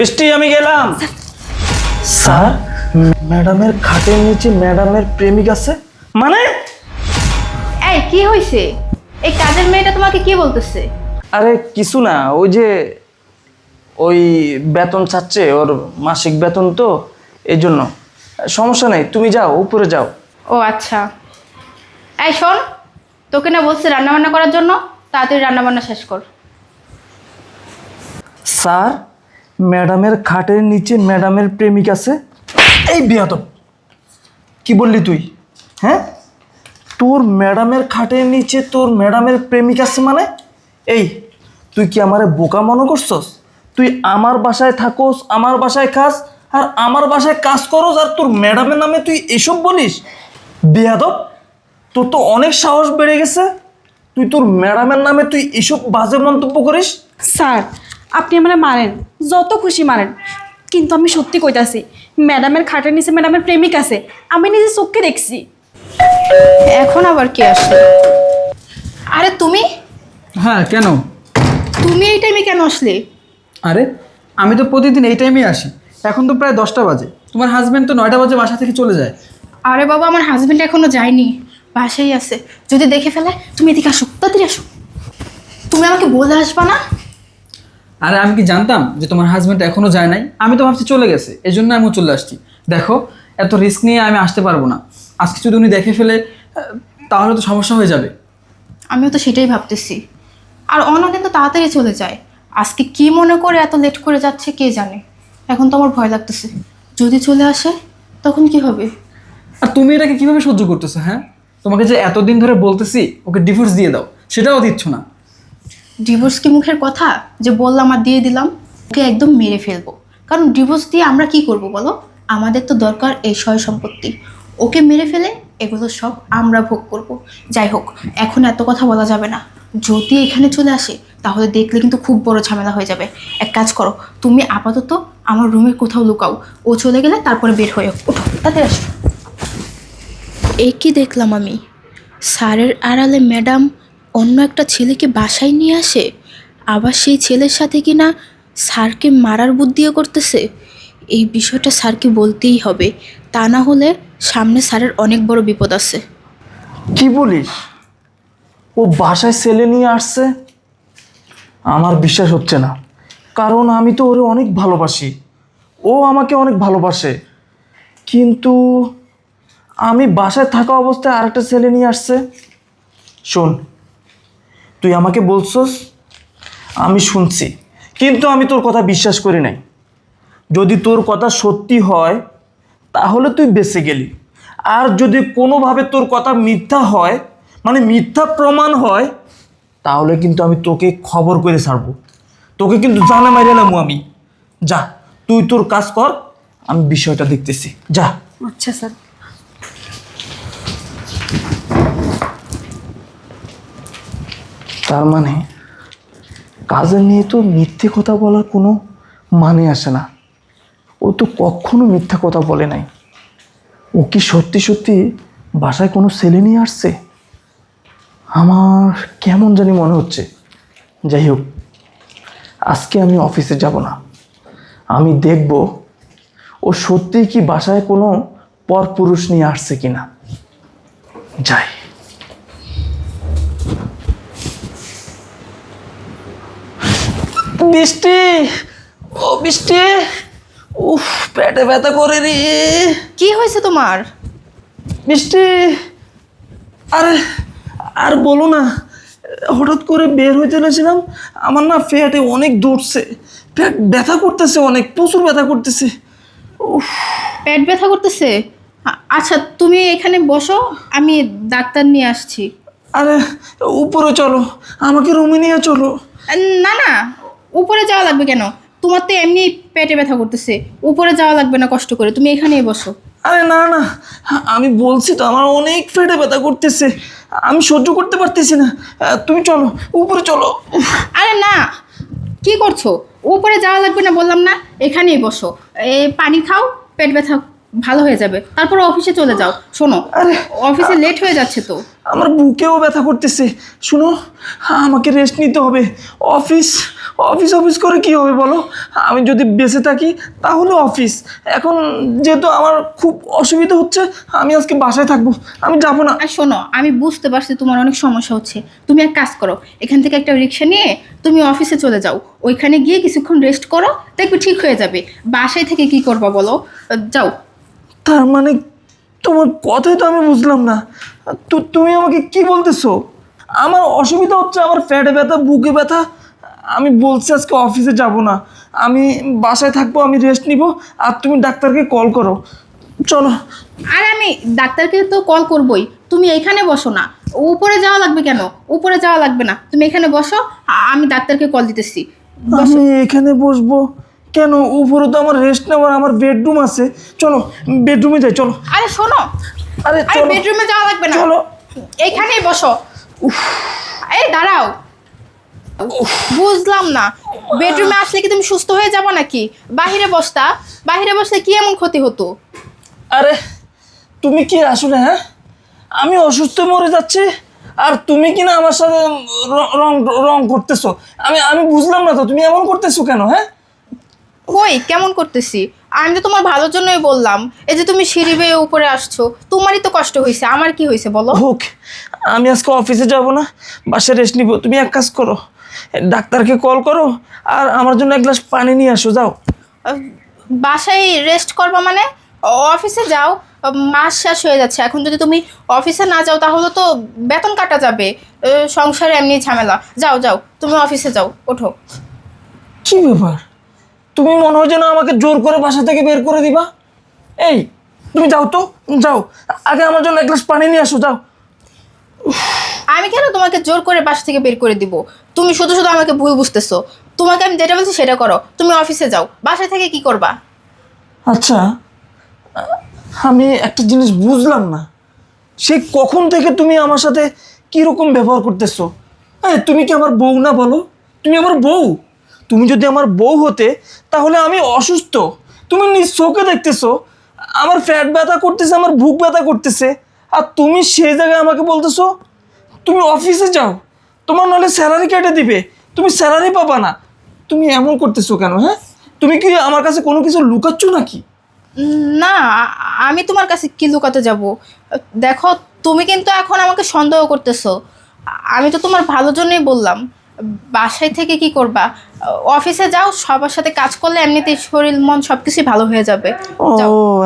বৃষ্টি আমি গেলাম। স্যার ম্যাডামের খাটের নিচে ম্যাডামের প্রেমিক আছে। মানে? এই কি হয়েছে এই কাজের মেয়েটা তোমাকে কি বলতেছে? আরে কিছু না ওই যে ওই বেতন চাচ্ছে ওর মাসিক বেতন তো এই জন্য সমস্যা নেই তুমি যাও উপরে যাও। ও আচ্ছা। এই শোন তোকে না বলছে রান্নাবান্না করার জন্য তাড়াতাড়ি রান্নাবান্না শেষ কর। স্যার? ম্যাডামের খাটের নিচে ম্যাডামের প্রেমিক আছে। এই বিয়াদব! কি বললি তুই? হ্যাঁ? তোর ম্যাডামের খাটের নিচে তোর ম্যাডামের প্রেমিক আছে মানে? এই, তুই কি আমারে বোকা মনে করছস? তুই আমার বাসায় থাকোস, আমার বাসায় খাস, আর আমার বাসায় কাজ করস, আর তোর ম্যাডামের নামে তুই এসব বলিস? বেয়াদব! তোর তো অনেক সাহস বেড়ে গেছে। তুই তোর ম্যাডামের নামে তুই এসব বাজে মন্তব্য করিস? স্যার আপনি আমার মারেন যত খুশি মারেন। কিন্তু আমি সত্যি কইতাছি ম্যাডামের খাটের নিচে ম্যাডামের প্রেমিক আছে আমি নিজে চোখকে দেখছি। এখন আবার কি আসলো আরে তুমি? হ্যাঁ কেন? তুমি এই টাইমে কেন আসলে? আরে আমি তো প্রতিদিন এই টাইমেই আসি। এখন তো প্রায় দশটা বাজে। তোমার হাজব্যান্ড তো নয়টা বাজে বাসা থেকে চলে যায়। আরে বাবা আমার হাজবেন্ড এখনও যায়নি। বাসাই আছে। যদি দেখে ফেলে তুমি এদিকে আসো তাড়াতাড়ি আসো। তুমি আমাকে বলে আসবা না? আরে আমি কি জানতাম যে তোমার হাজব্যান্ড এখনও যায় নাই? আমি তো ভাবছি চলে গেছে এই জন্য আমিও চলে আসছি। দেখো এত রিস্ক নিয়ে আমি আসতে পারব না। আজকে যদি উনি দেখে ফেলে তাহলে তো সমস্যা হয়ে যাবে। আমিও তো সেটাই ভাবতেছি। আর অন্যদিন তো তাড়াতাড়ি চলে যায়। আজকে কি মনে করে এত লেট করে যাচ্ছে কে জানে? এখন তো আমার ভয় লাগতেছে। যদি চলে আসে তখন কি হবে? আর তুমি এটাকে কীভাবে সহ্য করতেছো হ্যাঁ? তোমাকে যে এতদিন ধরে বলতেছি ওকে ডিভোর্স দিয়ে দাও সেটাও দিচ্ছ না। ডিভোর্স কি মুখের কথা? যে বললাম আর দিয়ে দিলাম, ওকে একদম মেরে ফেলব। কারণ ডিভোর্স দিয়ে আমরা কি করব বলো? আমাদের তো দরকার এই সয় সম্পত্তি। ওকে মেরে ফেলে এগুলো সব আমরা ভোগ করব। যাই হোক, এখন এত কথা বলা যাবে না। যদি এখানে চলে আসে, তাহলে দেখলে কিন্তু খুব বড় ঝামেলা হয়ে যাবে। এক কাজ করো, তুমি আপাতত আমার রুমের কোথাও লুকাও। ও চলে গেলে তারপরে বের হয়ে ওঠো, তাতে আসো। এই কি দেখলাম আমি? স্যারের আড়ালে ম্যাডাম অন্য একটা ছেলেকে বাসায় নিয়ে আসে? আবার সেই ছেলের সাথে কি না স্যারকে মারার বুদ্ধিও করতেছে? এই বিষয়টা স্যারকে বলতেই হবে। তা না হলে সামনে স্যারের অনেক বড় বিপদ আছে। কি বলিস? ও বাসায় ছেলে নিয়ে আসছে? আমার বিশ্বাস হচ্ছে না। কারণ আমি তো ওরে অনেক ভালোবাসি। ও আমাকে অনেক ভালোবাসে। কিন্তু আমি বাসায় থাকা অবস্থায় আরেকটা ছেলে নিয়ে আসছে? শোন তুই আমাকে বলছস? আমি শুনছি। কিন্তু আমি তোর কথা বিশ্বাস করি নাই। যদি তোর কথা সত্যি হয়, তাহলে তুই বেঁচে গেলি। আর যদি কোনোভাবে তোর কথা মিথ্যা হয় মানে মিথ্যা প্রমাণ হয়, তাহলে কিন্তু আমি তোকে খবর করে ছাড়বো। তোকে কিন্তু জানা মারিলাম আমি। যা, তুই তোর কাজ কর, আমি বিষয়টা দেখতেছি। যা। আচ্ছা স্যার। তার মানে কাজের নিয়ে তো মিথ্যে কথা বলার কোনো মানে আসে না। ও তো কখনো মিথ্যা কথা বলে নাই। ও কি সত্যি সত্যি বাসায় কোনো ছেলে নিয়ে আসছে? আমার কেমন জানি মনে হচ্ছে। যাই হোক, আজকে আমি অফিসে যাব না। আমি দেখব ও সত্যিই কি বাসায় কোনো পরপুরুষ নিয়ে আসছে কি না যাই। বৃষ্টি। ও বৃষ্টি। উফ পেটে ব্যথা করে রে। কি হয়েছে তোমার? বৃষ্টি। আরে আর বলো না হঠাৎ করে বের হয়ে চলেছিলাম আমার না পেটে অনেক দৌড়ছে। পেট ব্যথা করতেছে অনেক প্রচুর ব্যথা করতেছে। উফ। পেট ব্যথা করতেছে? আচ্ছা তুমি এখানে বসো আমি ডাক্তার নিয়ে আসছি। আরে উপরে চলো আমাকে রুমে নিয়ে চলো। না না উপরে যাওয়া লাগবে কেন? তোমার তো এমনি পেটে ব্যথা করতেছে। উপরে যাওয়া লাগবে না কষ্ট করে। তুমি এখানেই বসো। আরে না না। আমি বলছি তো আমার অনেক পেটে ব্যথা করতেছে। আমি সহ্য করতে পারতেছি না। তুমি চলো উপরে চলো। আরে না কি করছ? উপরে যাওয়া লাগবে না বললাম না এখানেই বসো। এ পানি খাও পেট ব্যথা ভালো হয়ে যাবে। তারপর অফিসে চলে যাও। শোনো আরে অফিসে লেট হয়ে যাচ্ছে তো। আমার বুকেও ব্যথা করতেছে। শুনো আমাকে রেস্ট নিতে হবে। অফিস অফিস অফিস করে কি হবে বলো? আমি যদি বেঁচে থাকি তাহলে অফিস এখন যেহেতু আমার খুব অসুবিধা হচ্ছে আমি আজকে বাসায় থাকব আমি যাব না। আর শোনো আমি বুঝতে পারছি তোমার অনেক সমস্যা হচ্ছে। তুমি এক কাজ করো এখান থেকে একটা রিক্সা নিয়ে তুমি অফিসে চলে যাও। ওইখানে গিয়ে কিছুক্ষণ রেস্ট করো দেখবে ঠিক হয়ে যাবে। বাসায় থেকে কি করবা বলো? যাও। তার মানে তোমার কথাই তো আমি বুঝলাম না। তো তুমি আমাকে কি বলতেছো? আমার অসুবিধা হচ্ছে আমার ফ্যাটে ব্যথা বুকে ব্যথা আমি বলছি আজকে অফিসে যাব না। আমি বাসায় থাকব আমি রেস্ট নিব আর তুমি ডাক্তারকে কল করো। চলো। আর আমি ডাক্তারকে তো কল করবই। তুমি এখানে বসো না। উপরে যাওয়া লাগবে কেন? উপরে যাওয়া লাগবে না। তুমি এখানে বসো আমি ডাক্তারকে কল দিতেছি। আমি এখানে বসবো? কেন? উপরে তো আমার রেস্ট নেওয়ার আমার বেডরুম আছে। চলো বেডরুমে যাই চলো। আরে শোনো। আরে বেডরুমে যাওয়া লাগবে না। চলো। এইখানেই বসো। এই দাঁড়াও। বুঝলাম না। বেডরুমে আসলে কি তুমি সুস্থ হয়ে যাব নাকি? বাহিরে বসতা। বাহিরে বসলে কি এমন ক্ষতি হতো? আরে তুমি কি আসলে হ্যাঁ? আমি অসুস্থ মরে যাচ্ছি আর তুমি কি না আমার সাথে র- রং করতেছো? আমি আমি বুঝলাম না তো তুমি এমন করতেছো কেন হ্যাঁ? কই কেমন করতেছি? আমি তো তোমার ভালোর জন্যই বললাম। এই যে তুমি সিঁড়ি বেয়ে উপরে আসছো তোমারই তো কষ্ট হয়েছে। আমার কি হয়েছে বলো? হোক আমি আজকে অফিসে যাব না বাসায় রেস্ট নিব। তুমি এক কাজ করো ডাক্তারকে কল করো আর আমার জন্য এক গ্লাস পানি নিয়ে আসো যাও। বাসায় রেস্ট করবা মানে? অফিসে যাও মাস শেষ হয়ে যাচ্ছে। এখন যদি তুমি অফিসে না যাও তাহলে তো বেতন কাটা যাবে। সংসারে এমনি ঝামেলা। যাও যাও তুমি অফিসে যাও ওঠো। কি ব্যাপার? তুমি মনে হয় যেন আমাকে জোর করে বাসা থেকে বের করে দিবা? এই তুমি যাও তো যাও। আগে আমার জন্য এক গ্লাস পানি নিয়ে আসো যাও। আমি কেন তোমাকে জোর করে বাসা থেকে বের করে দিব? তুমি শুধু শুধু আমাকে ভুল বুঝতেছো। তোমাকে আমি যেটা বলছি সেটা করো। তুমি অফিসে যাও। বাসায় থেকে কি করবা? আচ্ছা আমি একটা জিনিস বুঝলাম না। সে কখন থেকে তুমি আমার সাথে কীরকম ব্যবহার করতেছো? হ্যাঁ তুমি কি আমার বউ না বলো? তুমি আমার বউ। তুমি যদি আমার বউ হতে, তাহলে আমি অসুস্থ। তুমি নিজ চোখে দেখতেছো, আমার ফ্যাট ব্যথা করতেছে, আমার বুক ব্যথা করতেছে। আর তুমি সেই জায়গায় আমাকে বলতেছো, তুমি অফিসে যাও। তোমার নাহলে স্যালারি কেটে দিবে। তুমি স্যালারি পাবা না। তুমি এমন করতেছো কেন হ্যাঁ? তুমি কি আমার কাছে কোনো কিছু লুকাচ্ছ নাকি? না আমি তোমার কাছে কি লুকাতে যাব? দেখো তুমি কিন্তু এখন আমাকে সন্দেহ করতেছো। আমি তো তোমার ভালোর জন্যই বললাম। বাসায় থেকে কি করবা? অফিসে যাও সবার সাথে কাজ করলে এমনিতেই শরীর মন সব কিছুই ভালো হয়ে যাবে। ও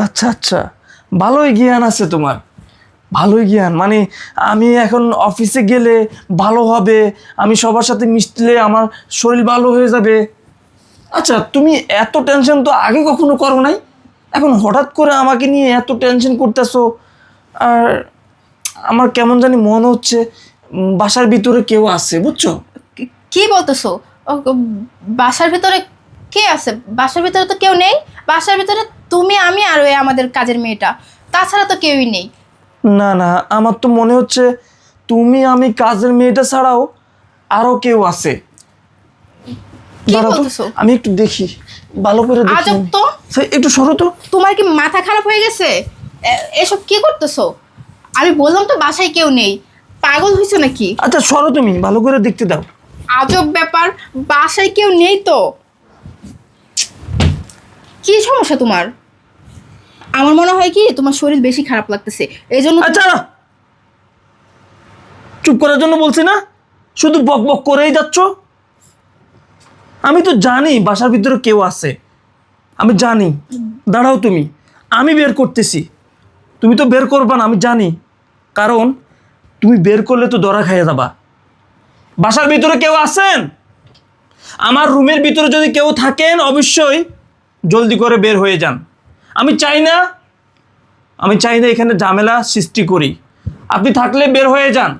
আচ্ছা আচ্ছা। ভালোই জ্ঞান আছে তোমার। ভালোই জ্ঞান। মানে আমি এখন অফিসে গেলে ভালো হবে, আমি সবার সাথে মিশলে আমার শরীর ভালো হয়ে যাবে। আচ্ছা তুমি এত টেনশন তো আগে কখনো করো নাই? এখন হঠাৎ করে আমাকে নিয়ে এত টেনশন করতেছো, আর আমার কেমন জানি মনে হচ্ছে বাসার ভিতরে কেউ আছে, বুঝছ? কি- বলতেছো? বাসার ভিতরে কে আছে? বাসার ভিতরে তো কেউ নেই, বাসার ভিতরে তুমি, আমি আর ওই আমাদের কাজের মেয়েটা। তাছাড়া তো কেউই নেই। না না আমার তো মনে হচ্ছে তুমি আমি কাজের মেয়েটা ছাড়াও আরও কেউ আছে। দাঁড়াও তো, বলতেছো? আমি একটু দেখি ভালো করে দেখি। আজব আমি। তো। সে- একটু সরো তো। তোমার কি মাথা খারাপ হয়ে গেছে? এ- এসব কি করতেছো? আমি বললাম তো বাসায় কেউ নেই। পাগল হয়েছো নাকি? আচ্ছা সরো তুমি ভালো করে দেখতে দাও। আজব ব্যাপার বাসায় কেউ নেই তো? কি সমস্যা তোমার? আমার মনে হয় কি, তোমার শরীর বেশি খারাপ লাগতেছে। এই জন্য আচ্ছা চুপ করার জন্য বলছি না। শুধু বক বক করেই যাচ্ছ। আমি তো জানি বাসার ভিতরে কেউ আছে। আমি জানি। দাঁড়াও তুমি। আমি বের করতেছি। তুমি তো বের করবা না, আমি জানি। কারণ তুমি বের করলে তো দরা খাইয়ে যাবা। বাসার ভিতরে কেউ আছেন? আমার রুমের ভিতরে যদি কেউ থাকেন, অবশ্যই জলদি করে বের হয়ে যান। আমি চাই না আমি চাই না এখানে ঝামেলা সৃষ্টি করি। আপনি থাকলে বের হয়ে যান।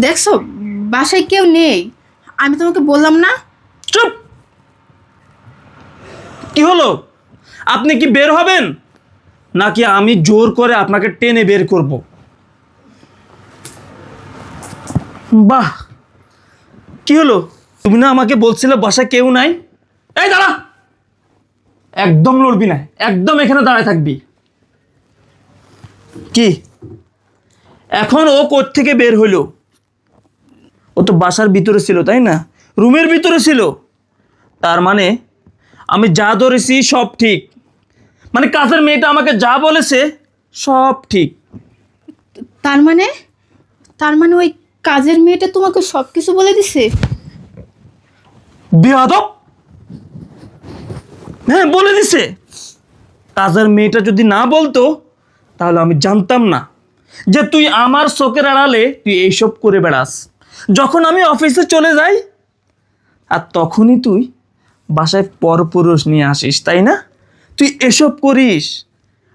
দেখছ বাসায় কেউ নেই। আমি তোমাকে বললাম না? চুপ! কি হলো? আপনি কি বের হবেন? নাকি আমি জোর করে আপনাকে টেনে বের করব? বাহ! কি হলো? তুমি না আমাকে বলছিলে বাসায় কেউ নাই? এই দাঁড়া! একদম লড়বি না একদম এখানে দাঁড়ায় থাকবি। কি? এখন ও থেকে বের হইল? ও তো বাসার ভিতরে ছিল তাই না? রুমের ভিতরে ছিল। তার মানে আমি যা ধরেছি সব ঠিক। মানে কাজের মেয়েটা আমাকে যা বলেছে সব ঠিক। তার মানে? তার মানে ওই কাজের মেয়েটা তোমাকে সব কিছু বলে দিছে? বেয়াদব! হ্যাঁ বলে দিছে। কাজের মেয়েটা যদি না বলতো, তাহলে আমি জানতাম না যে তুই আমার চোখের আড়ালে তুই এইসব করে বেড়াস। যখন আমি অফিসে চলে যাই, আর তখনই তুই বাসায় পরপুরুষ নিয়ে আসিস, তাই না? তুই এসব করিস।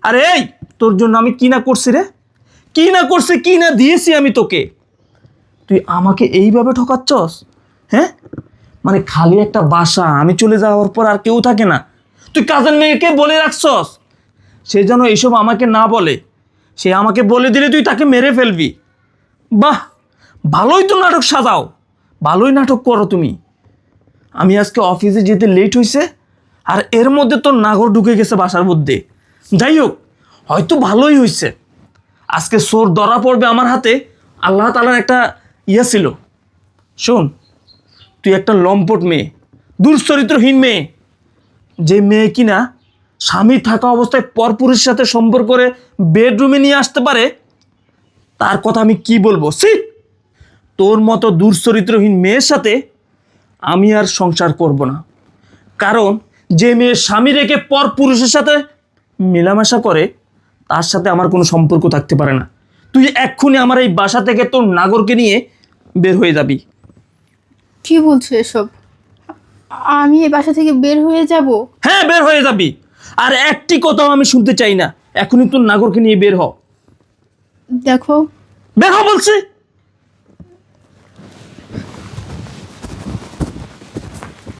আরে এই, তোর জন্য আমি কি না করছি রে? কি না করছি, কি না দিয়েছি আমি তোকে? তুই আমাকে এইভাবে ঠকাচ্ছস? হ্যাঁ? মানে খালি একটা বাসা, আমি চলে যাওয়ার পর আর কেউ থাকে না। তুই কাজের মেয়েকে বলে রাখছস? সে যেন এইসব আমাকে না বলে। সে আমাকে বলে দিলে তুই তাকে মেরে ফেলবি। বাহ, ভালোই তো নাটক সাজাও। ভালোই নাটক করো তুমি। আমি আজকে অফিসে যেতে লেট হয়েছে আর এর মধ্যে তোর নাগর ঢুকে গেছে বাসার মধ্যে। যাই হোক, হয়তো ভালোই হয়েছে আজকে সোর ধরা পড়বে আমার হাতে, আল্লাহ তালার একটা ইয়ে ছিল। শোন, তুই একটা লম্পট মেয়ে দুশ্চরিত্রহীন মেয়ে। যে মেয়ে কিনা স্বামী থাকা অবস্থায় পরপুরুষের সাথে সম্পর্ক করে বেডরুমে নিয়ে আসতে পারে, তার কথা আমি কি বলব? সি তোর মতো দুশ্চরিত্রহীন মেয়ের সাথে আমি আর সংসার করব না। কারণ যে মেয়ে স্বামী রেখে পর পুরুষের সাথে মেলামেশা করে, তার সাথে আমার কোনো সম্পর্ক থাকতে পারে না। তুই এক্ষুনি আমার এই বাসা থেকে তোর নাগরকে নিয়ে বের হয়ে যাবি। কি বলছো এসব? আমি এই বাসা থেকে বের হয়ে যাব। হ্যাঁ বের হয়ে যাবি। আর একটি কথাও আমি শুনতে চাই না। এখনই তোর নাগরকে নিয়ে বের হ। দেখো। বের হ বলছি।